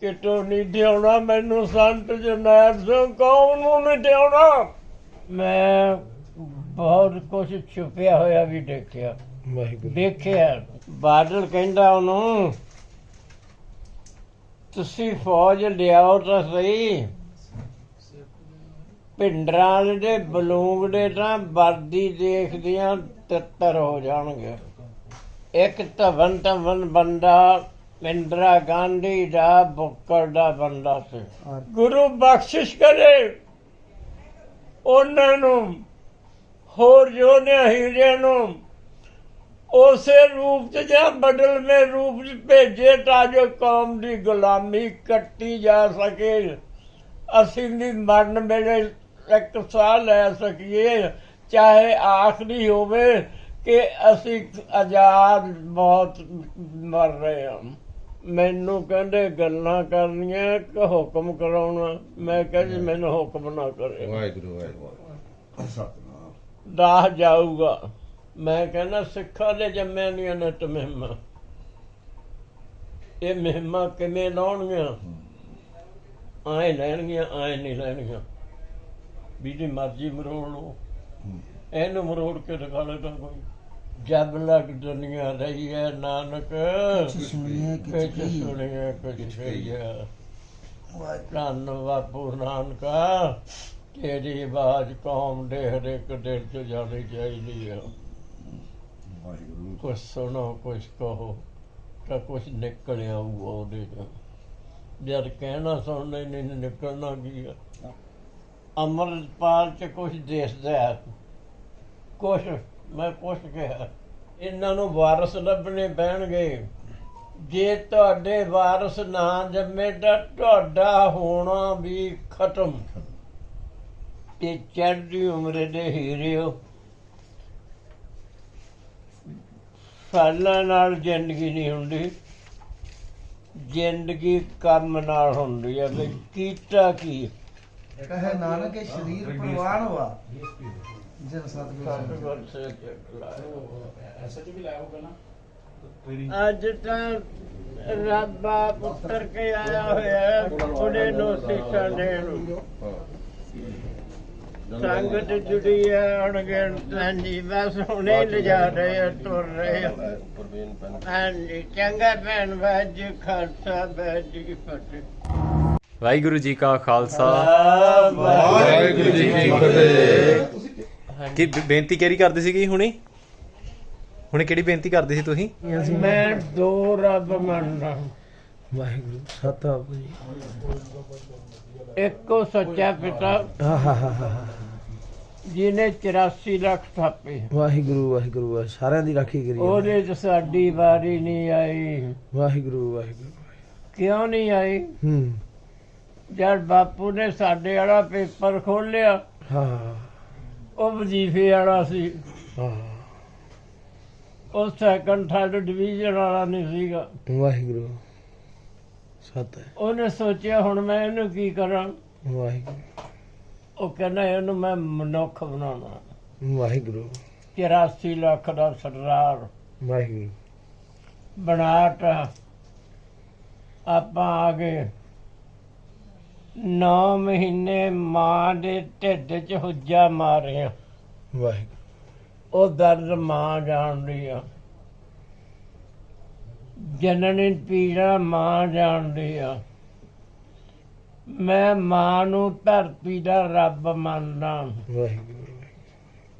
ਕਿਤੋਂ ਨਹੀਂ ਠਿਆਉਣਾ ਮੈਨੂੰ ਸੰਤ ਜਰਨੈਲ ਸਿੰਘ ਕੌਣ ਨੂੰ ਨਹੀਂ ਠਿਆਉਣਾ ਮੈਂ ਬਹੁਤ ਕੁਝ ਛੁਪਿਆ ਹੋਇਆ ਵੀ ਦੇਖਿਆ। ਵਾਹਿਗੁਰੂ। ਦੇਖਿਆ ਬਾਦਲ ਕਹਿੰਦਾ ਉਹਨੂੰ ਤੁਸੀਂ ਫੌਜ ਲਿਆਓ ਤਾਂ ਸਹੀ। ਪਿੰਡਰਾਂ ਦੇ ਬਲੂੰਗ ਦੇ ਤਾਂ ਵਰਦੀ ਦੇਖਦਿਆਂ ਤਿੱਤਰ ਹੋ ਜਾਣਗੇ। ਇੱਕ ਧਵਨ ਧਵਨ ਬੰਦਾ ਇੰਦਰਾ ਗਾਂਧੀ ਦਾ ਬੁੱਕਰ ਦਾ ਬੰਦਾ ਸੀ। ਗੁਰੂ ਬਖਸ਼ਿਸ਼ ਕਰੇ। ਉਹਨਾਂ ਨੂੰ ਹੋਰ ਜੋ ਨੇ ਹੀਰੇ ਨੂੰ ਉਸੇ ਰੂਪ ਚ ਜਾਂ ਬਦਲਵੇਂ ਰੂਪ ਚ ਭੇਜੇ ਤਾਂ ਜੋ ਕੌਮ ਦੀ ਗੁਲਾਮੀ ਕੱਟੀ ਜਾ ਸਕੇ। ਅਸੀਂ ਵੀ ਮਰਨ ਵੇਲੇ ਇੱਕ ਸਾਹ ਲੈ ਸਕੀਏ। ਚਾਹੇ ਆਖਰੀ ਹੋਵੇ ਕਿ ਅਸੀਂ ਆਜ਼ਾਦ ਬਹੁਤ ਮਰ ਰਹੇ ਹਾਂ। ਮੈਨੂੰ ਕਹਿੰਦੇ ਗੱਲਾਂ ਕਰਨੀਆਂ ਕਿ ਹੁਕਮ ਕਰਾਉਣਾ। ਮੈਂ ਕਹਿੰਦੀ ਮੈਨੂੰ ਹੁਕਮ ਨਾ ਕਰੇ ਵਾਹਿਗੁਰੂ ਵਾਹਿਗੁਰੂ। ਦਾਹ ਜਾਊਗਾ। ਮੈਂ ਕਹਿੰਦਾ ਸਿੱਖਾਂ ਦੇ ਜੰਮਿਆਂ ਦੀਆਂ ਨਿਤ ਮਹਿਮਾ। ਇਹ ਮਹਿਮਾ ਕਿਵੇਂ ਲਾਉਣਗੀਆਂ? ਆਏ ਲੈਣਗੀਆਂ ਆਏ ਨਹੀਂ ਲੈਣਗੀਆਂ। ਵੀ ਦੀ ਮਰਜ਼ੀ ਮਰੋੜ ਲਓ। ਇਹਨੂੰ ਮਰੋੜ ਕੇ ਦਿਖਾ ਲੈ ਤਾਂ ਕੋਈ। ਜਬ ਲਗ ਦੁਨੀਆ ਰਹੀ ਹੈ ਨਾਨਕ ਸੁਣੀਏ ਕੁਛ ਸੁਣੀਏ ਕੁਛ ਕਹੀਏ। ਧੰਨ ਬਾਪੂ ਨਾਨਕਾ ਤੇਰੀ ਆਵਾਜ਼ ਕੌਮ ਦੇ ਹਰੇਕ ਦਿਲ ਚ ਜਾਣੀ ਚਾਹੀਦੀ ਹੈ ਵਾਹਿਗੁਰੂ। ਕੁਛ ਸੁਣੋ ਕੁਛ ਕਹੋ ਤਾਂ ਕੁਛ ਨਿਕਲ ਆਊਗਾ ਉਹਦੇ ਚ। ਜਦ ਕਹਿਣਾ ਸੁਣਨਾ ਨਹੀਂ ਨਿਕਲਣਾ ਕੀ ਆ? ਅਮਰਪਾਲ ਚ ਕੁਛ ਦਿਸਦਾ ਹੈ। ਕੁਛ ਮੈਂ ਕੁਛ ਕਿਹਾ ਇਹਨਾਂ ਨੂੰ ਵਾਰਸ ਲੱਭਣੇ ਪੈਣਗੇ। ਜੇ ਤੁਹਾਡੇ ਵਾਰਸ ਨਾ ਜੰਮੇ ਤਾਂ ਤੁਹਾਡਾ ਹੋਣਾ ਵੀ ਖਤਮ। ਇਹ ਚੜ੍ਹਦੀ ਉਮਰ ਦੇ ਹੀਰਿਓ ਸਾਲਾਂ ਨਾਲ ਜ਼ਿੰਦਗੀ ਨਹੀਂ ਹੁੰਦੀ। ਜ਼ਿੰਦਗੀ ਕੰਮ ਨਾਲ ਹੁੰਦੀ ਹੈ ਵੀ ਕੀਤਾ ਕੀ? ਕਹੇ ਨਾਨਕ ਇਹ ਸਰੀਰ ਪ੍ਰਵਾਨ ਵਾ ਜਨ ਸਤਿਗੁਰੂ ਸਤਿਗੁਰ ਸੇ ਲਾਇਓ ਐਸਾ ਵੀ ਲਾਇਆ ਹੋਗਾ ਨਾ? ਅੱਜ ਤਾਂ ਰੱਬਾ ਪੁੱਤਰ ਕੇ ਆਇਆ ਹੋਇਆ ਹੈ ਉਹਨੇ ਨੂੰ ਸਿੱਖਾਂ ਦੇਣ ਨੂੰ। ਸੰਗਤ ਜੁੜੀ ਹੈ ਅਣਗਿਣਤ ਜੀ ਬਸ ਹੁਣੇ ਲਿਜਾ ਰਹੇ ਆ, ਤੁਰ ਰਹੇ ਆ। ਹਾਂਜੀ ਚੰਗਾ ਭੈਣ ਬਾਜ ਖਾਲਸਾ ਬਾਜ ਫਤਿਹ। ਵਾਹਿਗੁਰੂ ਜੀ ਕਾ ਖਾਲਸਾ। ਵਾਹਿਗੁਰੂ ਜੀ ਕੀ ਫਤਿਹ। ਕੀ ਬੇ- ਬੇਨਤੀ ਕਿਹੜੀ ਕਰਦੇ ਸੀਗੇ ਹੁਣੇ? ਹੁਣੇ ਕਿਹੜੀ ਬੇਨਤੀ ਕਰਦੇ ਸੀ ਤੁਸੀਂ? ਮੈਂ ਦੋ ਰੱਬ ਮੰਨਦਾ। ਵਾਹਿਗੁਰੂ ਸਤਿ ਜੀ। ਇੱਕੋ ਸੱਚਾ ਪਿਤਾ ਹਾ ਹਾ ਹਾ ਹਾ। ਜਿਹਨੇ 84 ਲੱਖ ਥਾਪੇ। ਵਾਹਿਗੁਰੂ ਵਾਹਿਗੁਰੂ ਵਾਹਿ- ਸਾਰਿਆਂ ਦੀ ਰਾਖੀ ਕਰੀ ਉਹਦੇ ਚ ਸਾਡੀ ਵਾਰੀ ਨਹੀਂ ਆਈ। ਵਾਹਿਗੁਰੂ ਵਾਹਿਗੁਰੂ। ਕਿਉਂ ਨਹੀਂ ਆਈ? ਹੂੰ। ਜਦ ਬਾਪੂ ਨੇ ਸਾਡੇ ਵਾਲਾ ਪੇਪਰ ਖੋਲਿਆ ਹਾਂ। ਉਹ ਵਜ਼ੀਫੇ ਵਾਲਾ ਸੀ। ਹਾਂ। ਉਹ ਸੈਕੰਡ ਥਰਡ ਡਿਵੀਜ਼ਨ ਵਾਲਾ ਨਹੀਂ ਸੀਗਾ। ਵਾਹਿਗੁਰੂ ਸਤਿ ਉਹਨੇ ਸੋਚਿਆ ਹੁਣ ਮੈਂ ਇਹਨੂੰ ਕੀ ਕਰਾਂ? ਵਾਹਿਗੁਰੂ। ਉਹ ਕਹਿੰਦਾ ਇਹਨੂੰ ਮੈਂ ਮਨੁੱਖ ਬਣਾਉਣਾ। ਵਾਹਿਗੁਰੂ। 84 ਲੱਖ ਦਾ ਸਰਦਾਰ। ਵਾਹਿਗੁਰੂ। ਬਣਾਤਾ ਆਪਾਂ ਆ ਗਏ। 9 ਮਹੀਨੇ ਮਾਂ ਦੇ ਢਿੱਡ 'ਚ ਹੁੱਜਾ ਮਾਰਿਆ। ਵਾਹਿਗੁਰੂ। ਉਹ ਦਰਦ ਮਾਂ ਜਾਣਦੀ ਆ। ਜਨਨੀ ਪੀੜਾ ਮਾਂ ਜਾਣਦੀ ਆ। ਮੈਂ ਮਾਂ ਨੂੰ ਧਰਤੀ ਦਾ ਰੱਬ ਮੰਨਦਾ। ਵਾਹਿਗੁਰੂ।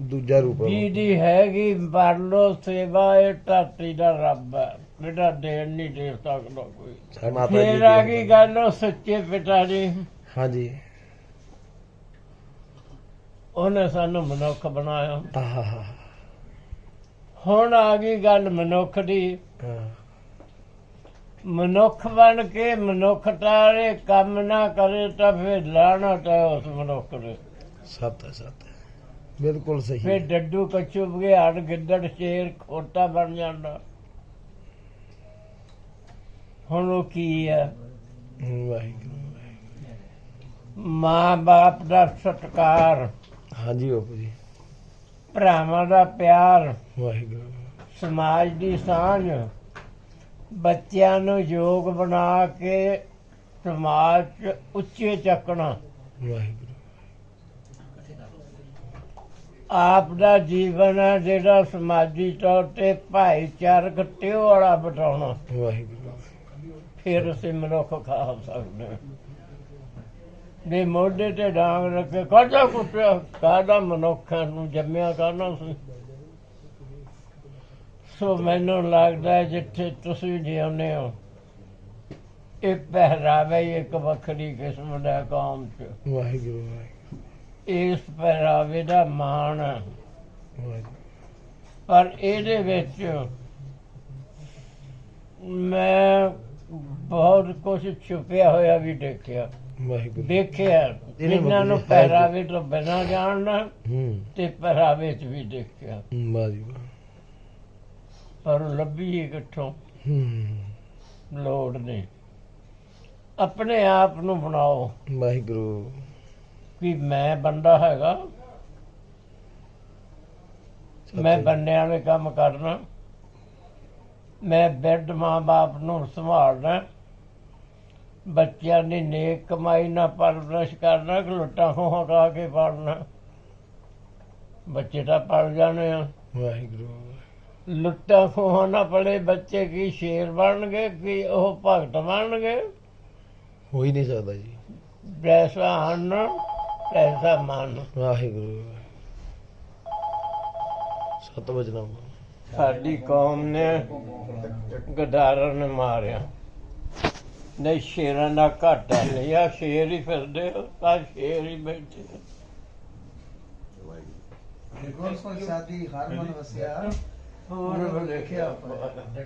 ਦੂਜਾ ਰੂਪ। ਜਿਹਦੀ ਹੈਗੀ ਵਰਲੋ ਸੇਵਾ ਇਹ ਧਰਤੀ ਦਾ ਰੱਬ ਹੈ। ਬੇਟਾ ਦੇਣ ਨਹੀਂ ਦੇ ਸਕਦਾ ਕੋਈ ਮਾਤਾ ਜੀ ਫੇਰ ਆ ਗਈ ਗੱਲ ਉਹ ਸੱਚੇ ਪਿਤਾ ਦੀ। ਹਾਂਜੀ। ਉਹਨੇ ਸਾਨੂੰ ਮਨੁੱਖ ਬਣਾਇਆ। ਆਹਾ ਹੁਣ ਆ ਗਈ ਗੱਲ ਮਨੁੱਖ ਦੀ। ਮਨੁੱਖ ਬਣ ਕੇ ਮਨੁੱਖਤਾ ਦੇ ਕੰਮ ਨਾ ਕਰੇ ਤਾਂ ਫਿਰ ਲਾਣਾ ਤਾਂ ਉਸ ਮਨੁੱਖ ਦੇ ਸਤ ਹੈ ਸਤ ਬਿਲਕੁਲ ਸਹੀ। ਫਿਰ ਡੱਡੂ ਕੱਚੂ ਬਗਿਆੜ ਗਿੱਦੜ ਸ਼ੇਰ ਖੋਟਾ ਬਣ ਜਾਂਦਾ। ਹੁਣ ਉਹ ਕੀ ਹੈ ਵਾਹਿਗੁਰੂ। ਮਾਂ ਬਾਪ ਦਾ ਸਤਿਕਾਰ ਹਾਂਜੀ ਬਾਪੂ ਜੀ। ਭਰਾਵਾਂ ਦਾ ਪਿਆਰ ਵਾਹਿਗੁਰੂ। ਸਮਾਜ ਦੀ ਸਾਂਝ ਬੱਚਿਆਂ ਨੂੰ ਯੋਗ ਬਣਾ ਕੇ ਸਮਾਜ 'ਚ ਉੱਚੇ ਚੱਕਣਾ। ਵਾਹਿਗੁਰੂ। ਆਪ ਦਾ ਜੀਵਨ ਹੈ ਜਿਹੜਾ ਸਮਾਜੀ ਤੌਰ ਤੇ ਭਾਈਚਾਰਕ ਟਿਓ ਵਾਲਾ ਬਟਾਉਣਾ ਵਾਹਿਗੁਰੂ। ਫਿਰ ਅਸੀਂ ਮਨੁੱਖ ਖਾ ਸਕਦੇ ਹਾਂ। ਮੋਢੇ ਤੇ ਡਾਂਗ ਰੱਖੇ ਕਾਹਦਾ ਕੁੱਟਿਆ? ਕਾਹਦਾ ਮਨੁੱਖਾਂ ਨੂੰ ਜੰਮਿਆ ਕਰਨਾ ਸੀ? ਸੋ ਮੈਨੂੰ ਲੱਗਦਾ ਹੈ ਜਿੱਥੇ ਤੁਸੀਂ ਜਿਉਂਦੇ ਹੋ ਇਹ ਪਹਿਰਾਵਾ ਇੱਕ ਵੱਖਰੀ ਕਿਸਮ ਦਾ ਕੌਮ ਚ। ਵਾਹਿਗੁਰੂ ਵਾਹਿਗੁਰੂ। ਇਸ ਪਹਿਰਾਵੇ ਦਾ ਮਾਣ ਪਰ ਇਹਦੇ ਵਿੱਚ ਮੈਂ ਬਹੁਤ ਕੁਝ ਛੁਪਿਆ ਹੋਇਆ ਵੀ ਦੇਖਿਆ। ਵਾਹਿਗੁਰੂ। ਦੇਖਿਆ ਇਹਨੇ ਨੂੰ ਪਹਿਰਾਵੇ ਤੋਂ ਬਿਨਾਂ ਜਾਣਨਾ ਤੇ ਪਹਿਰਾਵੇ 'ਚ ਵੀ ਦੇਖਿਆ। ਵਾਹਿਗੁਰੂ। ਪਰ ਲੱਭੀ ਕਿੱਥੋਂ? ਹੂੰ। ਲੋੜ ਨਹੀਂ। ਆਪਣੇ ਆਪ ਨੂੰ ਬਣਾਓ। ਵਾਹਿਗੁਰੂ। ਕਿ ਮੈਂ ਬੰਦਾ ਹੈਗਾ। ਮੈਂ ਬੰਦੇ ਵਾਲੇ ਕੰਮ ਕਰਨਾ। ਮੈਂ ਬੈੱਡ ਮਾਂ-ਬਾਪ ਨੂੰ ਸੰਭਾਲਣਾ। ਬੱਚਿਆਂ ਦੀ ਨੇਕ ਕਮਾਈ ਨਾਲ ਪਰਵਰਿਸ਼ ਕਰਨਾ ਕਿ ਲੁੱਟਾਂ ਖੋਹਾਂ ਖਾ ਕੇ ਪਾਲਣਾ ਬੱਚੇ ਤਾਂ ਪਲ ਜਾਣੇ ਆ। ਵਾਹਿਗੁਰੂ। ਲੁੱਟਾਂ ਖੋਹਾਂ ਨਾਲ ਪਲੇ ਬੱਚੇ ਕੀ ਸ਼ੇਰ ਬਣਨਗੇ ਕਿ ਉਹ ਭਗਤ ਬਣਨਗੇ? ਹੋ ਹੀ ਨਹੀਂ ਸਕਦਾ ਜੀ। ਪੈਸਾ ਹਨ ਪੈਸਾ ਮਨ। ਵਾਹਿਗੁਰੂ। ਸਤ ਵਚਨਾਂ ਸਾਡੀ ਕੌਮ ਨੇ ਗਦਾਰਾਂ ਨੇ ਮਾਰਿਆ। ਨਹੀਂ ਸ਼ੇਰਾਂ ਦਾ ਘਾਟਾ ਨਹੀਂ ਆ ਸ਼ੇਰ ਹੀ ਫਿਰਦੇ ਆ ਸ਼ੇਰ ਹੀ ਬੈਠੇ ਆ। ਗੁਰ ਪ੍ਰਸਾਦੀ ਹਰਮਨ ਵਸਿਆ। ਹੋਰ ਲਿਖਿਆ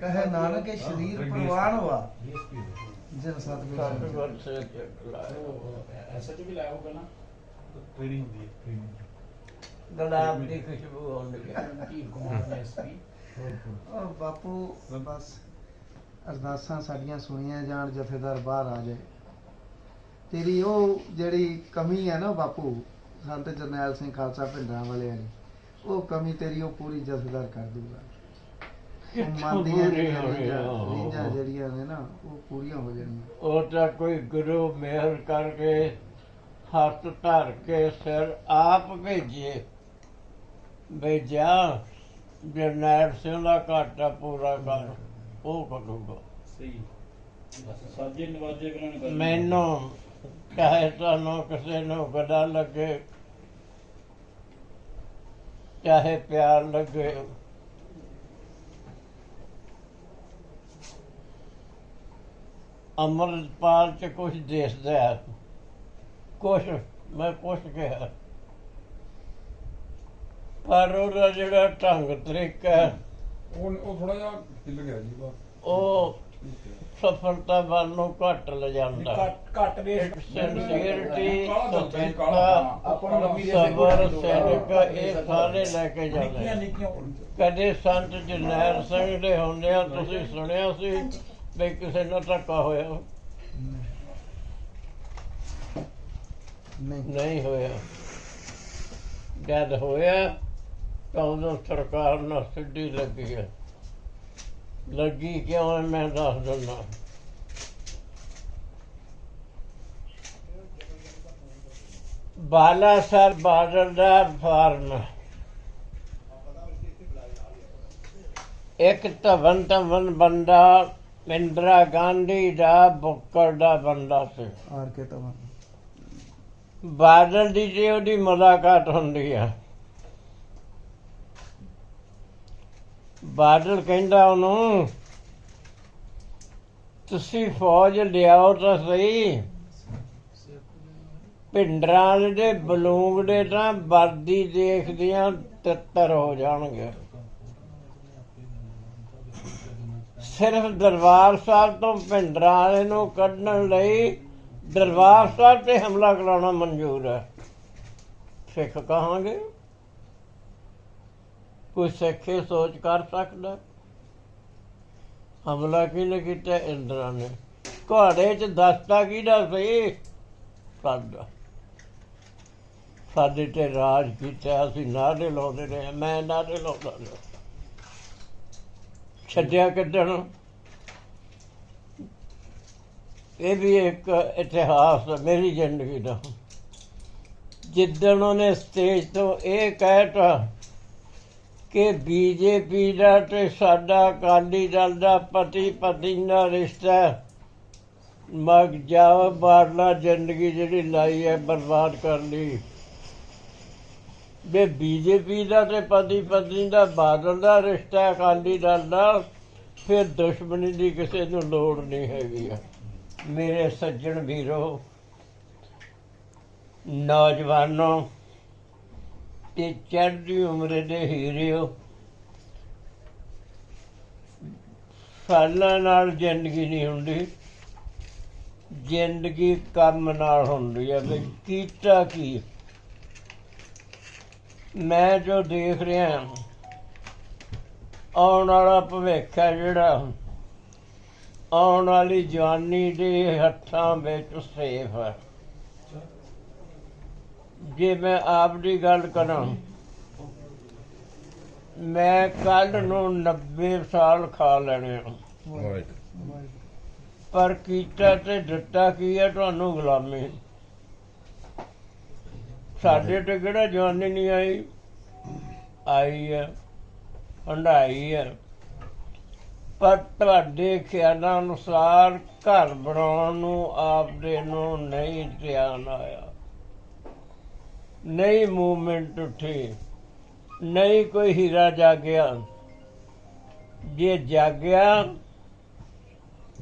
ਕਹੇ ਨਾਨਕ ਇਹ ਸਰੀਰ ਪ੍ਰਵਾਨ ਵਾ। ਜਨ ਸਤਿਗੁਰ ਸੱਤ ਸਾਹਿਬ ਵਰਸੇ ਚੱਕ ਲਾਇਆ। ਐਸਐਚ ਵੀ ਲਾਇਆ ਹੋਊਗਾ ਨਾ ਗੁਲਾਬ ਦੀ ਖੁਸ਼ਬੂ ਆਉਂਦੀ ਹੈ ਰਣਜੀਤ ਕੁਮਾਰ ਐਸਪੀ ਉਹ ਬਾਪੂ ਬਸ। ਅਰਦਾਸਾਂ ਸਾਡੀਆਂ ਸੁਣੀਆਂ ਜਾਣ ਜਥੇਦਾਰ ਬਾਹਰ ਆ ਜਾਏ। ਤੇਰੀ ਉਹ ਜਿਹੜੀ ਕਮੀ ਹੈ ਨਾ ਬਾਪੂ ਸੰਤ ਜਰਨੈਲ ਸਿੰਘ ਖਾਲਸਾ ਪਿੰਡਾਂ ਵਾਲਿਆਂ ਦੀ ਉਹ ਕਮੀ ਤੇਰੀ ਉਹ ਪੂਰੀ ਜਥੇਦਾਰ ਕਰ ਦੂਗਾ। ਉਹ ਮਨ ਦੀਆਂ ਜਿਹੜੀਆਂ ਜਿਹੜੀਆਂ ਨੇ ਨਾ ਉਹ ਪੂਰੀਆਂ ਹੋ ਜਾਣੀਆਂ। ਉਹ ਤਾਂ ਕੋਈ ਗੁਰੂ ਮਿਹਰ ਕਰਕੇ ਹੱਥ ਧਰ ਕੇ ਸਿਰ ਆਪ ਭੇਜੇ। ਭੇਜਿਆ ਜਰਨੈਲ ਸਿੰਘ ਦਾ ਘਾਟਾ ਪੂਰਾ ਕਰ। ਉਹ ਕਰੂਗਾ ਸਹੀ। ਬਸ ਸਾਜੇ ਨਵਾਜੇ ਕਰਾਉਣੇ ਪੈਂਦੇ। ਮੈਨੂੰ ਚਾਹੇ ਤੁਹਾਨੂੰ ਕਿਸੇ ਨੂੰ ਗਦਾ ਲੱਗੇ ਚਾਹੇ ਪਿਆਰ ਲੱਗੇ। ਅਮਰਪਾਲ ਚ ਕੁਝ ਦਿਸਦਾ ਹੈ। ਕੁਛ ਮੈਂ ਕੁਛ ਕਿਹਾ। ਪਰ ਉਹਦਾ ਜਿਹੜਾ ਢੰਗ ਤਰੀਕਾ ਹੈ, ਉਹ ਉਹ ਥੋੜਾ ਜਿਹਾ ਹਿੱਲ ਗਿਆ ਜੀ ਬਸ। ਉਹ ਸਫਲਤਾ ਵੱਲ ਨੂੰ ਘੱਟ ਲਿਜਾਂਦਾ ਘੱਟ ਘੱਟ ਦੇ ਸਿੰਸੀਅਰਿਟੀ ਸਬਰ ਸੈਨਿਕ ਇਹ ਸਾਰੇ ਲੈ ਕੇ ਜਾਂਦੇ। ਕਦੇ ਸੰਤ ਜਰਨੈਲ ਸਿੰਘ ਦੇ ਹੁੰਦਿਆਂ ਤੁਸੀਂ ਸੁਣਿਆ ਸੀ ਵੀ ਕਿਸੇ ਨਾਲ ਧੱਕਾ ਹੋਇਆ? ਨਹੀਂ। ਨਹੀਂ ਹੋਇਆ। ਜਦ ਹੋਇਆ ਉਦੋਂ ਸਰਕਾਰ ਨਾਲ ਸਿੱਧੀ ਲੱਗੀ ਹੈ। ਲੱਗੀ ਕਿਉਂ ਹੈ ਮੈਂ ਦੱਸ ਦਿੰਦਾ। ਬਾਲਾ ਸਰ ਬਾਦਲ ਦਾ ਫਾਰਮ ਇੱਕ ਧਵਨ ਧਵਨ ਬੰਦਾ ਇੰਦਰਾ ਗਾਂਧੀ ਦਾ ਬੁੱਕਰ ਦਾ ਬੰਦਾ ਸੀ। ਆਰ ਕੇ ਤਮਾ ਬਾਦਲ ਦੀ ਜੇ ਉਹਦੀ ਮੁਲਾਕਾਤ ਹੁੰਦੀ ਆ ਬਾਦਲ ਕਹਿੰਦਾ ਉਹਨੂੰ, ਤੁਸੀਂ ਫੌਜ ਲਿਆਓ ਤਾਂ ਸਹੀ। ਪਿੰਡਰਾਂ ਦੇ ਬਲੂੰਗ ਦੇ ਤਾਂ ਵਰਦੀ ਦੇਖਦਿਆਂ ਤਿੱਤਰ ਹੋ ਜਾਣਗੇ। ਸਿਰਫ ਦਰਬਾਰ ਸਾਹਿਬ ਤੋਂ ਪਿੰਡਰਾਂ ਵਾਲੇ ਨੂੰ ਕੱਢਣ ਲਈ ਦਰਬਾਰ ਸਾਹਿਬ ਤੇ ਹਮਲਾ ਕਰਾਉਣਾ ਮਨਜ਼ੂਰ ਹੈ। ਸਿੱਖ ਕਹਾਂਗੇ। ਕੋਈ ਸਿੱਖੇ ਸੋਚ ਕਰ ਸਕਦਾ? ਹਮਲਾ ਕਿਹਨੇ ਕੀਤਾ ਇੰਦਰਾ ਨੇ? ਘੋੜੇ 'ਚ ਦਸਤਾ ਕਿਹਦਾ ਸੀ? ਸਾਡਾ। ਸਾਡੇ ਤੇ ਰਾਜ ਕੀਤਾ, ਅਸੀਂ ਨਾਰੇ ਲਾਉਂਦੇ ਰਹੇ, ਮੈਂ ਨਾਰੇ ਲਾਉਂਦਾ ਰਿਹਾ। ਛੱਡਿਆ ਕੱਢਣ। ਇਹ ਵੀ ਇੱਕ ਇਤਿਹਾਸ ਹੈ ਮੇਰੀ ਜ਼ਿੰਦਗੀ ਦਾ। ਜਿੱਦਣ ਉਹਨੇ ਸਟੇਜ ਤੋਂ ਇਹ ਕਹਿਤਾ ਕਿ ਬੀਜੇਪੀ ਦਾ ਤੇ ਸਾਡਾ ਅਕਾਲੀ ਦਲ ਦਾ ਪਤੀ ਪਤਨੀ ਦਾ ਰਿਸ਼ਤਾ ਹੈ। ਮਗ ਜਾਓ ਬਾਰਲਾ ਜ਼ਿੰਦਗੀ ਜਿਹੜੀ ਲਾਈ ਹੈ ਬਰਬਾਦ ਕਰ ਲਈ ਵੀ ਬੀਜੇਪੀ ਦਾ ਤੇ ਪਤੀ ਪਤਨੀ ਦਾ ਬਾਦਲ ਦਾ ਰਿਸ਼ਤਾ ਅਕਾਲੀ ਦਲ ਦਾ, ਫਿਰ ਦੁਸ਼ਮਣੀ ਦੀ ਕਿਸੇ ਨੂੰ ਲੋੜ ਨਹੀਂ ਹੈਗੀ ਆ ਮੇਰੇ ਸੱਜਣ ਵੀਰੋ, ਨੌਜਵਾਨੋ ਤੇ ਚੜ੍ਹਦੀ ਉਮਰ ਦੇ ਹੀਰਿਓ। ਸਾਲਾਂ ਨਾਲ ਜ਼ਿੰਦਗੀ ਨਹੀਂ ਹੁੰਦੀ। ਜ਼ਿੰਦਗੀ ਕੰਮ ਨਾਲ ਹੁੰਦੀ ਹੈ ਵੀ ਕੀਤਾ ਕੀ? ਮੈਂ ਜੋ ਦੇਖ ਰਿਹਾ ਆਉਣ ਵਾਲਾ ਭਵਿੱਖ ਹੈ ਜਿਹੜਾ। ਆਉਣ ਵਾਲੀ ਜਵਾਨੀ ਦੇ ਹੱਥਾਂ ਵਿੱਚ ਸੇਫ ਹੈ ਜੇ ਮੈਂ ਆਪ ਦੀ ਗੱਲ ਕਰਾਂ, ਮੈਂ ਕੱਲ ਨੂੰ 90 ਸਾਲ ਖਾ ਲੈਣੇ ਆ। ਪਰ ਕੀਤਾ ਤੇ ਦਿੱਤਾ ਕੀ ਹੈ ਤੁਹਾਨੂੰ ਗੁਲਾਮੀ? ਸਾਡੇ ਤੇ ਕਿਹੜਾ ਜਵਾਨੀ ਨਹੀਂ ਆਈ? ਆਈ ਹੈ ਹੰਡਾਈ ਹੈ ਪਰ ਤੁਹਾਡੇ ਖਿਆਲਾਂ ਅਨੁਸਾਰ ਘਰ ਬਣਾਉਣ ਨੂੰ ਆਪਦੇ ਨੂੰ ਨਹੀਂ ਧਿਆਨ ਆਇਆ। ਨਹੀਂ ਮੂਵਮੈਂਟ ਉੱਠੀ, ਨਹੀਂ ਕੋਈ ਹੀਰਾ ਜਾਗਿਆ। ਜੇ ਜਾਗਿਆ,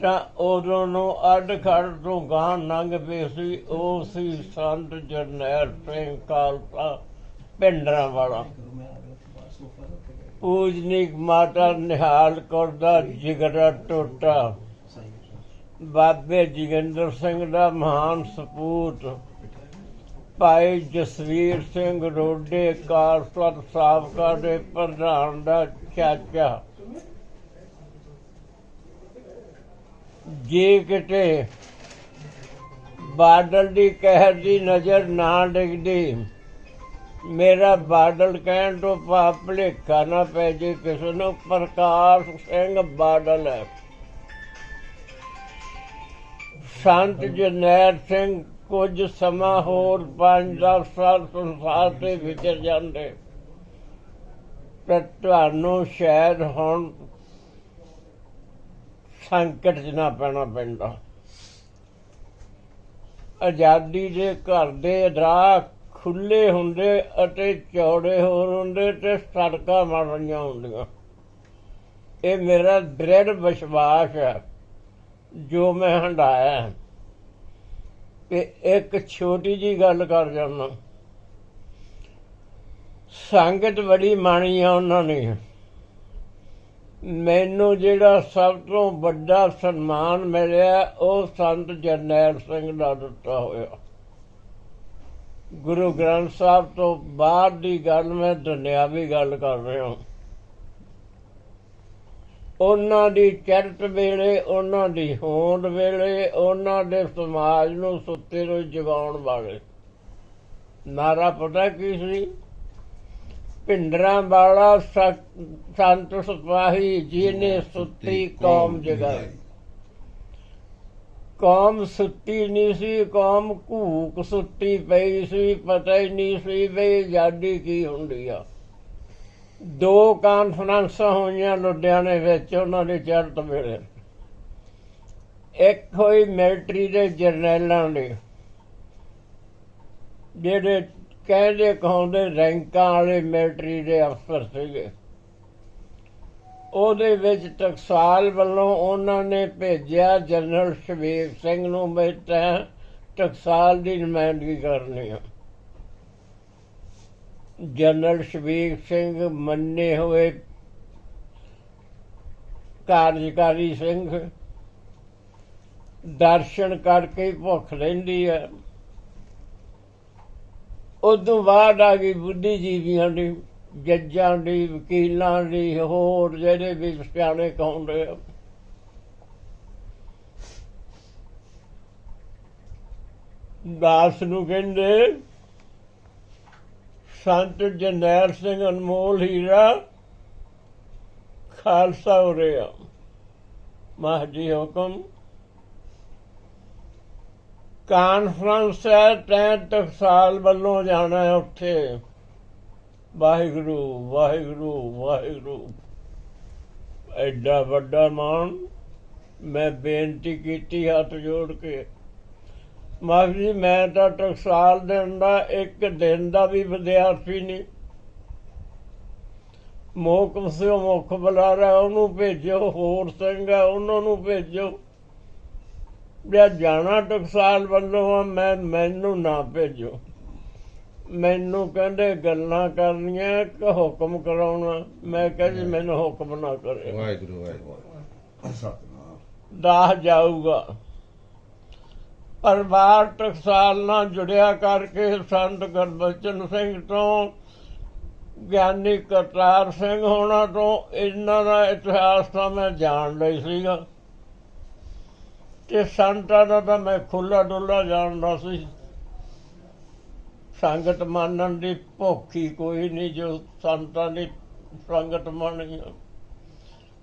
ਤਾਂ ਉਦੋਂ ਨੂੰ ਅੱਡ ਖੜ ਤੋਂ ਗਾਂ ਲੰਘ ਪਏ ਸੀ, ਉਹ ਸੀ ਸੰਤ ਜਰਨੈਲ ਸਿੰਘ ਖਾਲਸਾ ਪਿੰਡਰਾਂ ਵਾਲਾ। ਪੂਜਨੀਕ ਮਾਤਾ ਨਿਹਾਲ ਕੌਰ ਦਾ ਜਿਗਰਾ ਟੋਟਾ। ਬਾਬੇ ਜੋਗਿੰਦਰ ਸਿੰਘ ਦਾ ਮਹਾਨ ਸਪੂਤ। ਭਾਈ ਜਸਵੀਰ ਸਿੰਘ ਰੋਡੇ ਕਾਰਸਰ ਸਾਬਕਾ ਦੇ ਪ੍ਰਧਾਨ ਦਾ ਚਾਚਾ। ਜੇ ਕਿਤੇ ਬਾਦਲ ਦੀ ਕਹਿਰ ਦੀ ਨਜ਼ਰ ਨਾ ਡਿੱਗਦੀ, ਮੇਰਾ ਬਾਦਲ ਕਹਿਣ ਤੋਂ ਭਾਵ ਭੁਲੇਖਾ ਨਾ ਪੈ ਜੇ ਕਿਸੇ ਨੂੰ ਪ੍ਰਕਾਸ਼ ਸਿੰਘ ਬਾਦਲ। ਹੈ ਸੰਤ ਜਰਨੈਲ ਸਿੰਘ ਕੁਝ ਸਮਾਂ ਹੋਰ 5-10 ਸਾਲ ਸੰਸਾਰ ਤੇ ਵਿਚਰ ਜਾਂਦੇ। ਤਾਂ ਤੁਹਾਨੂੰ ਸ਼ਾਇਦ ਹੁਣ ਸੰਕਟ 'ਚ ਪੈਣਾ ਪੈਂਦਾ। ਆਜ਼ਾਦੀ ਦੇ ਘਰ ਦੇ ਰਾਹ ਖੁੱਲੇ ਹੁੰਦੇ ਅਤੇ ਚੌੜੇ ਹੋਰ ਹੁੰਦੇ ਤੇ ਸੜਕਾਂ ਬਣ ਰਹੀਆਂ ਹੁੰਦੀਆਂ। ਇਹ ਮੇਰਾ ਦ੍ਰਿੜ ਵਿਸ਼ਵਾਸ ਹੈ, ਜੋ ਮੈਂ ਹੰਡਾਇਆ ਹੈ। ਇੱਕ ਛੋਟੀ ਜੀ ਗੱਲ ਕਰ ਜਾਂਦਾ। ਸੰਗਤ ਬੜੀ ਮਾਣੀ ਆ ਉਹਨਾਂ ਨੇ। ਮੈਨੂੰ ਜਿਹੜਾ ਸਭ ਤੋਂ ਵੱਡਾ ਸਨਮਾਨ ਮਿਲਿਆ, ਉਹ ਸੰਤ ਜਰਨੈਲ ਸਿੰਘ ਦਾ ਦਿੱਤਾ ਹੋਇਆ। ਗੁਰੂ ਗ੍ਰੰਥ ਸਾਹਿਬ ਤੋਂ ਬਾਅਦ ਦੀ ਗੱਲ ਮੈਂ ਦੁਨਿਆਵੀ ਗੱਲ ਕਰ ਰਿਹਾ ਹਾਂ। ਉਹਨਾਂ ਦੀ ਚੜ੍ਹਤ ਵੇਲੇ ਉਹਨਾਂ ਦੀ ਹੋਂਦ ਵੇਲੇ ਉਹਨਾਂ ਦੇ ਸਮਾਜ ਨੂੰ ਸੁੱਤੇ ਨੂੰ ਜਗਾਉਣ ਵਾਲੇ। ਨਾਰਾ ਪਤਾ ਕੀ ਸੀ? ਭਿੰਡਰਾਂ ਵਾਲਾ ਸਤ- ਸਿਪਾਹੀ ਜਿਹਨੇ ਸੁੱਤੀ ਕੌਮ ਜਗਾਈ। ਕੌਮ ਸੁੱਤੀ ਨਹੀਂ ਸੀ ਕੌਮ ਘੂਕ ਸੁੱਤੀ ਪਈ ਸੀ ਪਤਾ ਹੀ ਨਹੀਂ ਸੀ ਵੀ ਆਜ਼ਾਦੀ ਕੀ ਹੁੰਦੀ ਆ। ਦੋ ਕਾਨਫਰੰਸਾਂ ਹੋਈਆਂ ਲੁਧਿਆਣੇ ਵਿੱਚ, ਉਹਨਾਂ ਦੇ ਚੜਤ ਵੇਲੇ। ਇੱਕ ਹੋਈ ਮਿਲਟਰੀ ਦੇ ਜਰਨੈਲਾਂ ਦੀ, ਜਿਹੜੇ ਕਹਿੰਦੇ ਕਹਾਉਂਦੇ ਰੈਂਕਾਂ ਵਾਲੇ ਮਿਲਟਰੀ ਦੇ ਅਫਸਰ ਸੀਗੇ। ਉਹਦੇ ਵਿੱਚ ਟਕਸਾਲ ਵੱਲੋਂ ਉਹਨਾਂ ਨੇ ਭੇਜਿਆ ਜਨਰਲ ਸ਼ਬੀਰ ਸਿੰਘ ਨੂੰ ਮੈਂ ਤਾਂ ਟਕਸਾਲ ਦੀ ਨੁਮਾਇੰਦਗੀ ਕਰਨੀ ਆ। ਜਨਰਲ ਸ਼ਬੀਰ ਸਿੰਘ ਮੰਨੇ ਹੋਏ ਕਾਰਜਕਾਰੀ ਸਿੰਘ ਦਰਸ਼ਨ ਕਰਕੇ ਭੁੱਖ ਲੈਂਦੀ ਹੈ ਉਦੋਂ ਬਾਅਦ ਆ ਗਈ ਬੁੱਧੀਜੀਵੀਆਂ ਦੀ, ਜੱਜਾਂ ਦੀ, ਵਕੀਲਾਂ ਦੀ, ਹੋਰ ਜਿਹੜੇ ਵੀ ਸਿਆਣੇ ਕਹਾਉਂਦੇ ਆ। ਦਾਸ ਨੂੰ ਕਹਿੰਦੇ ਸੰਤ ਜਰਨੈਲ ਸਿੰਘ ਅਨਮੋਲ ਹੀਰਾ, ਖਾਲਸਾ ਹੋ ਰਿਹਾ ਮਹਾਜੀ ਹੁਕਮ। ਕਾਨਫਰੰਸ ਹੈ ਤੈਂ ਟਕਸਾਲ ਵੱਲੋਂ ਜਾਣਾ ਹੈ ਉੱਥੇ। ਵਾਹਿਗੁਰੂ ਵਾਹਿਗੁਰੂ ਵਾਹਿਗੁਰੂ। ਐਡਾ ਵੱਡਾ ਮਾਣ। ਮੈਂ ਬੇਨਤੀ ਕੀਤੀ, ਹੱਥ ਜੋੜ ਕੇ। ਮਾਫੀ ਜੀ ਮੈਂ ਤਾਂ ਟਕਸਾਲ ਦਿਨ ਦਾ ਇੱਕ ਦਿਨ ਦਾ ਵੀ ਵਿਦਿਆਰਥੀ ਨਹੀਂ। ਮੋਕਮ ਸਿਓ ਮੁੱਖ ਬੁਲਾਰਾ ਉਹਨੂੰ ਭੇਜੋ ਹੋਰ ਸਿੰਘ ਆ ਉਹਨਾਂ ਨੂੰ ਭੇਜੋ। ਜੇ ਜਾਣਾ ਟਕਸਾਲ ਵੱਲੋਂ ਆ ਮੈਂ ਮੈਨੂੰ ਨਾ ਭੇਜੋ। ਮੈਨੂੰ ਕਹਿੰਦੇ ਗੱਲਾਂ ਕਰਨੀਆਂ ਕਿ ਹੁਕਮ ਕਰਾਉਣਾ। ਮੈਂ ਕਹਿੰਦੀ ਮੈਨੂੰ ਹੁਕਮ ਨਾ ਕਰੇ ਵਾਹਿਗੁਰੂ ਵਾਹਿਗੁਰੂ। ਸਤਨਾਮ। ਦਾਹ ਜਾਊਗਾ। ਪਰਿਵਾਰ ਟਕਸਾਲ ਨਾਲ ਜੁੜਿਆ ਕਰਕੇ ਸੰਤ ਗੁਰਬਚਨ ਸਿੰਘ ਤੋਂ, ਗਿਆਨੀ ਕਰਤਾਰ ਸਿੰਘ ਹੋਣਾ ਤੋਂ ਇਹਨਾਂ ਦਾ ਇਤਿਹਾਸ ਤਾਂ ਮੈਂ ਜਾਣ ਲਈ ਸੀਗਾ। ਤੇ ਸੰਤਾਂ ਦਾ ਤਾਂ ਮੈਂ ਖੁੱਲਾ ਡੁੱਲਾ ਜਾਣਦਾ ਸੀ। ਸੰਗਤ ਮੰਨਣ ਦੀ ਭੁੱਖੀ ਕੋਈ ਨਹੀਂ ਜੋ ਸੰਤਾਂ ਦੀ ਸੰਗਤ ਮੰਨੀ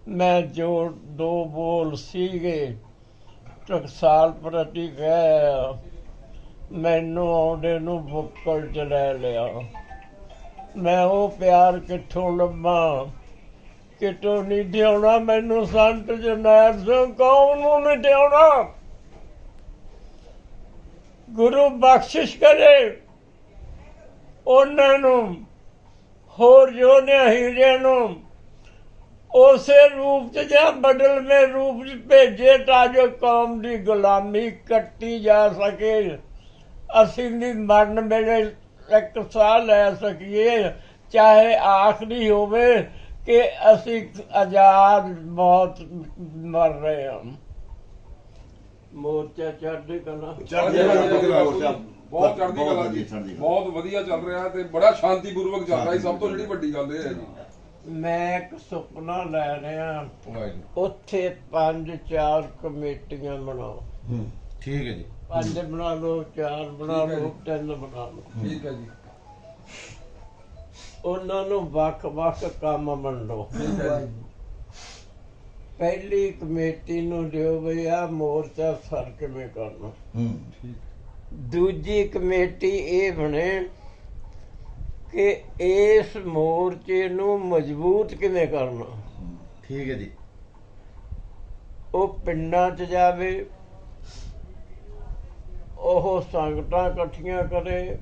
ਮੈਂ ਜੋ ਦੋ ਬੋਲ ਸੀਗੇ ਟਕਸਾਲ ਪ੍ਰਤੀ ਗਏ ਮੈਨੂੰ ਆਉਂਦੇ ਨੂੰ ਬੁੱਕਲ ਚ ਲੈ ਲਿਆ। ਮੈਂ ਉਹ ਪਿਆਰ ਕਿੱਥੋਂ ਲੱਭਾਂ ਕਿਤੋਂ ਨਹੀਂ ਦਿਉਣਾ ਮੈਨੂੰ ਸੰਤ ਜਨੈਲ ਸਿੰਘ ਕੌਣ ਨੂੰ ਨਹੀਂ ਦਿਉਣਾ ਗੁਰੂ ਬਖਸ਼ਿਸ਼ ਕਰੇ। ਉਹਨਾਂ ਨੂੰ, ਹੋਰ ਜੋ ਨੇ ਹੀਰੇ ਨੂੰ ਉਸੇ ਰੂਪ ਚ ਜਾਂ ਬਦਲਵੇਂ ਰੂਪ ਚ ਭੇਜੇ ਤਾਂ ਜੋ ਕੌਮ ਦੀ ਗੁਲਾਮੀ ਕੱਟੀ ਜਾ ਸਕੇ। ਅਸੀਂ ਵੀ ਮਰਨ ਵੇਲੇ ਇੱਕ ਸਾਹ ਲੈ ਸਕੀਏ। ਚਾਹੇ ਆਖਰੀ ਹੋਵੇ ਕਿ ਅਸੀਂ ਆਜ਼ਾਦ ਮੌਤ ਮਰ ਰਹੇ ਹਾਂ। ਮੋਰਚਾ ਚੜ੍ਹਦੀ ਕਲਾ। ਬਹੁਤ ਚੜ੍ਹਦੀ ਕਲਾ ਜੀ। ਬਹੁਤ ਵਧੀਆ ਚੱਲ ਰਿਹਾ। ਤੇ ਬੜਾ ਸ਼ਾਂਤੀਪੂਰਵਕ ਚੱਲ ਰਿਹਾ ਸਭ ਤੋਂ ਜਿਹੜੀ ਵੱਡੀ ਗੱਲ ਇਹ ਹੈ ਜੀ। ਮੈਂ ਇੱਕ ਸੁਪਨਾ ਲੈ ਰਿਹਾ ਵਾਹਿਗੁਰੂ। ਉੱਥੇ ਪੰਜ ਚਾਰ ਕਮੇਟੀਆਂ ਬਣਾਓ। ਹੂੰ ਠੀਕ ਹੈ ਜੀ। ਪੰਜ ਬਣਾ ਲਓ ਚਾਰ ਬਣਾ ਠੀਕ ਹੈ ਲਓ ਜੀ। ਤਿੰਨ ਬਣਾ ਲਓ। ਠੀਕ ਹੈ ਜੀ। ਉਹਨਾਂ ਨੂੰ ਵੱਖ-ਵੱਖ ਕੰਮ ਵੰਡੋ। ਠੀਕ ਹੈ ਜੀ। ਪਹਿਲੀ ਕਮੇਟੀ ਨੂੰ ਦਿਓ ਵੀ ਆ ਮੋਰਚਾ ਸਰ ਕਿਵੇਂ ਕਰਨਾ। ਹੂੰ। ਠੀਕ। ਦੂਜੀ ਕਮੇਟੀ ਇਹ ਬਣੇ ਕਿ ਇਸ ਮੋਰਚੇ ਨੂੰ ਮਜ਼ਬੂਤ ਕਿਵੇਂ ਕਰਨਾ? ਠੀਕ ਹੈ ਜੀ। ਉਹ ਪਿੰਡਾਂ 'ਚ ਜਾਵੇ ਉਹ ਸੰਗਤਾਂ ਇਕੱਠੀਆਂ ਕਰੇ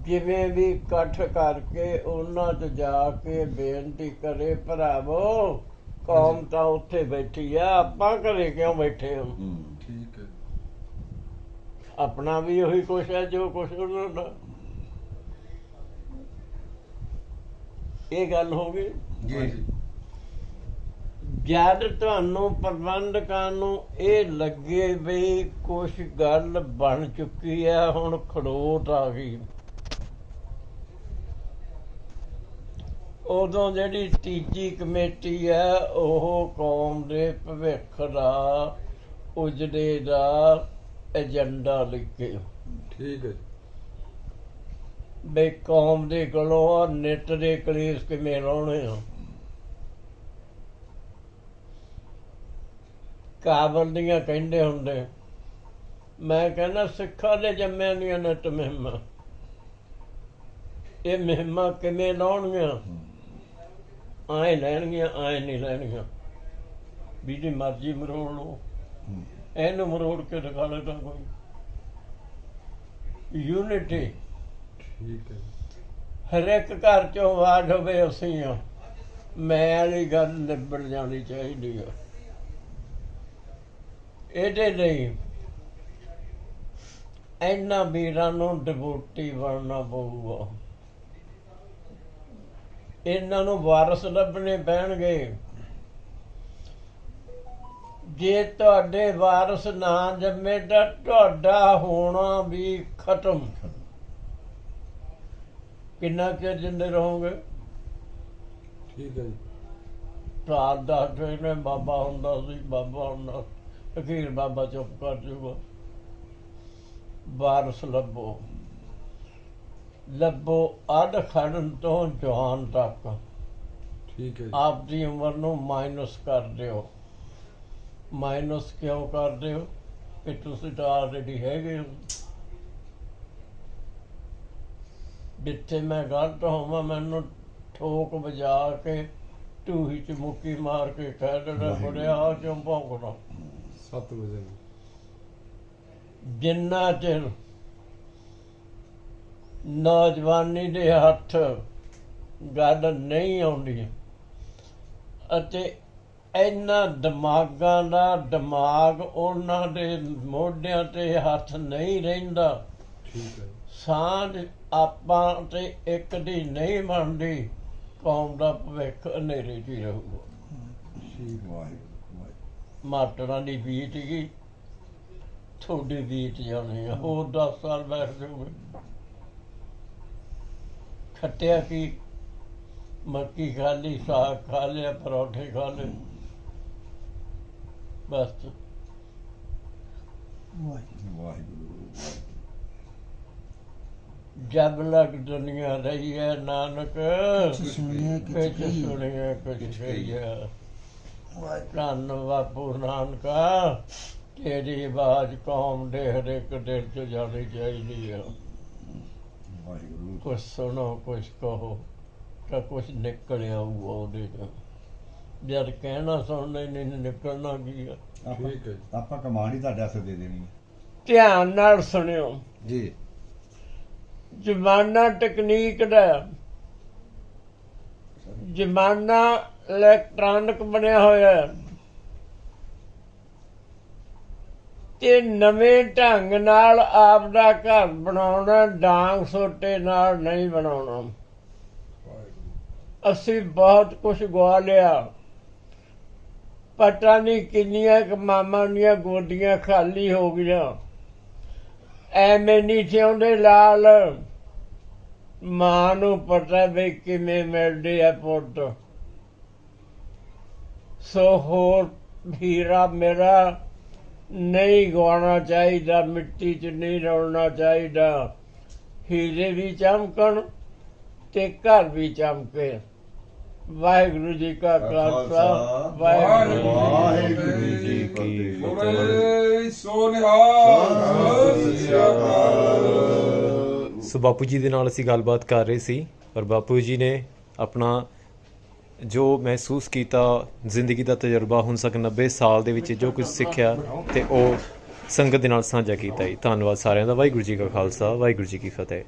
ਜਿਵੇਂ ਵੀ ਇਕੱਠ ਕਰਕੇ ਉਹਨਾਂ 'ਚ ਜਾ ਕੇ ਬੇਨਤੀ ਕਰੇ ਭਰਾਵੋ ਕੌਮ ਤਾਂ ਉੱਥੇ ਬੈਠੀ ਆ ਆਪਾਂ ਘਰੇ ਕਿਉਂ ਬੈਠੇ ਹਾਂ? ਹੂੰ। ਠੀਕ ਹੈ। ਆਪਣਾ ਵੀ ਉਹੀ ਕੁਛ ਹੈ ਜੋ ਕੁਛ ਉਹਨਾਂ ਦਾ। ਇਹ ਗੱਲ ਹੋ ਗਈ? ਜੀ ਜਦ ਤੁਹਾਨੂੰ ਪ੍ਰਬੰਧਕਾਂ ਨੂੰ ਇਹ ਲੱਗੇ ਵੀ ਕੁਛ ਗੱਲ ਬਣ ਚੁੱਕੀ ਹੈ ਹੁਣ ਖੜੋਟ ਆ ਗਈ। ਉਦੋਂ ਜਿਹੜੀ ਤੀਜੀ ਕਮੇਟੀ ਹੈ ਉਹ ਕੌਮ ਦੇ ਭਵਿੱਖ ਦਾ ਉਜੜੇ ਦਾ ਏਜੰਡਾ ਲਿਖੇ। ਠੀਕ ਹੈ ਬਈ ਕੌਮ ਦੇ ਕੋਲੋਂ ਨਿੱਤ ਦੇ ਕਲੇਸ਼ ਕਿਵੇਂ ਲਾਉਣੇ ਆ? ਕਾਬਲ ਦੀਆਂ ਕਹਿੰਦੇ ਹੁੰਦੇ ਮੈਂ ਕਹਿੰਦਾ ਸਿੱਖਾਂ ਦੇ ਜੰਮਿਆਂ ਦੀਆਂ ਨਿੱਤ ਮਹਿਮਾ। ਇਹ ਮਹਿਮਾ ਕਿਵੇਂ ਲਾਉਣਗੀਆਂ? ਆਏ ਲੈਣਗੀਆਂ ਆਏ ਨਹੀਂ ਲੈਣਗੀਆਂ। ਵੀ ਜੀ ਮਰਜ਼ੀ ਮਰੋੜ ਹੂੰ। ਇਹਨੂੰ ਮਰੋੜ ਕੇ ਦਿਖਾ ਲੈ ਤਾਂ ਕੋਈ। ਯੂਨਿਟੀ ਠੀਕ ਹੈ। ਹਰ ਇੱਕ ਘਰ ਚੋਂ ਆਵਾਜ਼ ਹੋਵੇ ਅਸੀਂ ਆ। ਮੈਂ ਵਾਲੀ ਗੱਲ ਨਿਬੜ ਜਾਣੀ ਚਾਹੀਦੀ ਆ। ਇਹਦੇ ਲਈ ਇਹਨਾਂ ਵੀਰਾਂ ਨੂੰ ਡਿਵੋਟੀ ਬਣਨਾ ਪਊਗਾ। ਇਹਨਾਂ ਨੂੰ ਵਾਰਸ ਲੱਭਣੇ ਪੈਣਗੇ। ਜੇ ਤੁਹਾਡੇ ਵਾਰਸ ਨਾ ਜੰਮੇ ਤਾਂ ਤੁਹਾਡਾ ਹੋਣਾ ਵੀ ਖਤਮ। ਕਿੰਨਾ ਚਿਰ ਜਿੰਦੇ ਰਹੋਗੇ? ਠੀਕ ਹੈ ਜੀ। ਰਾਤ ਦੱਸਦੇ ਨੇ ਬਾਬਾ ਹੁੰਦਾ ਸੀ ਬਾਬਾ ਹੁੰਦਾ ਅਖੀਰ ਬਾਬਾ ਚੁੱਪ ਕਰ ਜੂਗਾ ਵਾਰਸ ਲੱਭੋ। ਲੱਭੋ ਅਧ ਖੜਨ ਤੋਂ ਜਵਾਨ ਤੱਕ। ਠੀਕ ਹੈ ਆਪ ਦੀ ਉਮਰ ਨੂੰ ਮਾਈਨਸ ਕਰ ਦਿਓ। ਮਾਈਨਸ ਕਿਉਂ ਕਰ ਦਿਓ? ਕਿ ਤੁਸੀਂ ਤਾਂ ਆਲਰੇਡੀ ਹੈਗੇ ਹੋ। ਜਿੱਥੇ ਮੈਂ ਗਲਤ ਹੋਵਾਂ ਮੈਨੂੰ ਠੋਕ ਵਜਾ ਕੇ ਟੂਹੀ ਚ ਮੁੱਕੀ ਮਾਰ ਕੇ ਕਹਿ ਦੇਣਾ ਬੜਿਆ ਕਿਉਂ ਭੌਂਕਦਾ? 7 ਵਜੇ ਜਿੰਨਾ ਚਿਰ ਨੌਜਵਾਨੀ ਦੇ ਹੱਥ ਗੱਲ ਨਹੀਂ ਆਉਂਦੀ ਅਤੇ ਇਹਨਾਂ ਦਿਮਾਗਾਂ ਦਾ ਦਿਮਾਗ ਉਹਨਾਂ ਦੇ ਮੋਢਿਆਂ ਤੇ ਹੱਥ ਨਹੀਂ ਰਹਿੰਦਾ ਠੀਕ ਹੈ। ਸਾਂਝ ਆਪਾਂ ਤੇ ਇੱਕ ਦੀ ਨਹੀਂ ਬਣਦੀ ਕੌਮ ਦਾ ਭਵਿੱਖ ਹਨੇਰੇ 'ਚ ਹੀ ਰਹੂਗਾ। ਠੀਕ ਵਾਹਿਗੁਰੂ ਮਾਟਰਾਂ ਦੀ ਬੀਤ ਗਈ। ਤੁਹਾਡੀ ਬੀਤ ਜਾਣੀ ਆ ਹੋਰ 10 ਸਾਲ ਬੈਠ ਜਾਓਗੇ। ਖੱਟਿਆ ਕੀ? ਮੱਕੀ ਖਾ ਲਈ ਸਾਗ ਖਾ ਲਿਆ ਪਰੌਠੇ ਖਾ ਲਏ। ਬਸ। ਵਾਹਿਗੁਰੂ ਜਬ ਲਗ ਦੁਨੀਆ ਰਹੀ ਹੈ ਨਾਨਕ ਸੁਣਿਆ ਕੁਛ ਸੁਣਿਆ ਕੁਛ ਕਹੀਆ ਧੰਨ ਬਾਪੂ ਨਾਨਕਾ ਤੇਰੀ ਆਵਾਜ਼ ਕੌਮ ਦੇ ਹਰੇਕ ਦਿਲ ਚ ਜਾਣੀ ਚਾਹੀਦੀ ਹੈ ਵਾਹਿਗੁਰੂ। ਕੁਛ ਸੁਣੋ ਕੁਛ ਕਹੋ ਤਾਂ ਕੁਛ ਨਿਕਲ ਆਊਗਾ ਉਹਦੇ ਤੋਂ ਜਦ ਕਹਿਣਾ ਸੁਣਨਾ ਹੀ ਨਹੀਂ ਨਿਕਲਣਾ ਕੀ ਆ? ਆਪਾਂ ਠੀਕ ਹੈ। ਆਪਾਂ ਕਮਾਂਡ ਹੀ ਤੁਹਾਡੇ ਹੱਥ ਦੇ ਦੇਣੀ ਹੈ। ਧਿਆਨ ਨਾਲ ਸੁਣਿਓ। ਜੀ। ਜ਼ਮਾਨਾ ਟੈਕਨੀਕ ਦਾ ਜ਼ਮਾਨਾ ਇਲੈਕਟ੍ਰੋਨਿਕ ਬਣਿਆ ਹੋਇਆ ਹੈ ਤੇ ਨਵੇਂ ਢੰਗ ਨਾਲ ਆਪ ਦਾ ਘਰ ਬਣਾਉਣਾ, ਡਾਂਗ ਸੋਟੇ ਨਾਲ ਨਹੀਂ ਬਣਾਉਣਾ। ਅਸੀਂ ਬਹੁਤ ਕੁਝ ਗਵਾ ਲਿਆ। ਪਤਾ ਨਹੀਂ ਕਿੰਨੀਆਂ ਕੁ ਮਾਮਾ ਦੀਆਂ ਗੋਡੀਆਂ ਖਾਲੀ ਹੋ ਗਈਆਂ। ਐਵੇਂ ਨਹੀਂ ਚਾਹੁੰਦੇ ਲਾਲ। ਮਾਂ ਨੂੰ ਪਤਾ ਵੀ ਕਿਵੇਂ ਮਿਲਦੇ ਆ ਪੁੱਤ। ਸੋ ਹੋਰ ਹੀਰਾ ਮੇਰਾ ਨਹੀਂ ਗਵਾਉਣਾ ਚਾਹੀਦਾ ਮਿੱਟੀ 'ਚ ਨਹੀਂ ਰੋਲਣਾ ਚਾਹੀਦਾ। ਹੀਰੇ ਵੀ ਚਮਕਣ ਤੇ ਘਰ ਵੀ ਚਮਕੇ। ਵਾਹਿਗੁਰੂ ਜੀ ਕਾ ਖਾਲਸਾ ਵਾਹਿਗੁਰੂ ਵਾਹਿਗੁਰੂ ਜੀ ਕੀ ਫਤਿਹ। ਬੋਲੇ ਸੋ ਨਿਹਾਲ। ਸਤਿ ਸ੍ਰੀ ਅਕਾਲ। ਸੋ ਬਾਪੂ ਜੀ ਦੇ ਨਾਲ ਅਸੀਂ ਗੱਲਬਾਤ ਕਰ ਰਹੇ ਸੀ, ਪਰ ਬਾਪੂ ਜੀ ਨੇ ਆਪਣਾ ਜੋ ਮਹਿਸੂਸ ਕੀਤਾ, ਜ਼ਿੰਦਗੀ ਦਾ ਤਜਰਬਾ, ਹੁਣ ਤੱਕ 90 ਸਾਲ ਦੇ ਵਿੱਚ ਜੋ ਕੁਝ ਸਿੱਖਿਆ ਤੇ ਉਹ ਸੰਗਤ ਦੇ ਨਾਲ ਸਾਂਝਾ ਕੀਤਾ ਜੀ। ਧੰਨਵਾਦ ਸਾਰਿਆਂ ਦਾ। ਵਾਹਿਗੁਰੂ ਜੀ ਕਾ ਖਾਲਸਾ, ਵਾਹਿਗੁਰੂ ਜੀ ਕੀ ਫਤਿਹ।